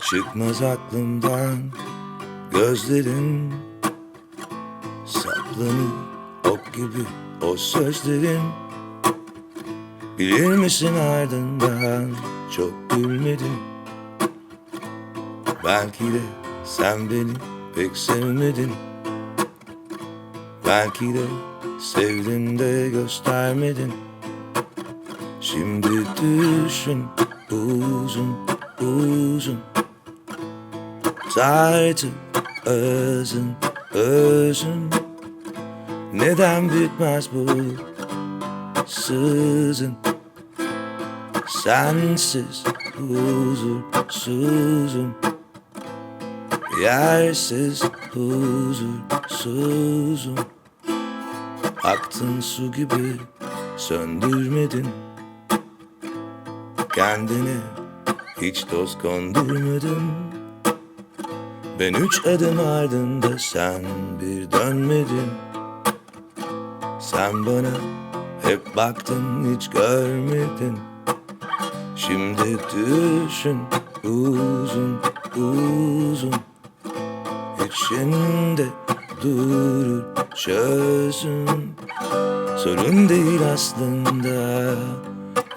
Çıkmaz aklımdan gözlerin Saplanır ok gibi o sözlerin. Bilir misin ardından çok gülmedim. Belki de sen beni pek sevmedin. Belki de sevdin de göstermedin. Şimdi düşün uzun uzun. Tartıp özün özün. Neden bitmez bu sızın? Sensiz huzursuzum Yersiz huzursuzum Aktın su gibi söndürmedin. Kendine hiç toz kondurmadın. Ben üç adım ardında sen bir dönmedin. Sen bana hep baktın hiç görmedin. Şimdi düşün uzun uzun İçinde durur çözüm Sorun değil aslında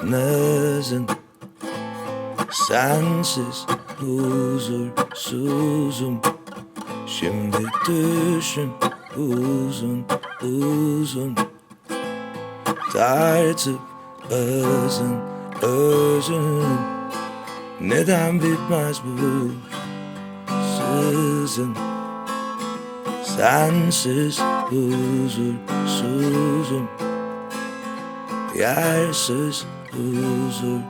nazın Sensiz huzursuzum. Şimdi düşün uzun uzun. Tartıp özün özün. Neden bitmez bu sızın Sensiz huzursuzum. Yersiz huzursuzum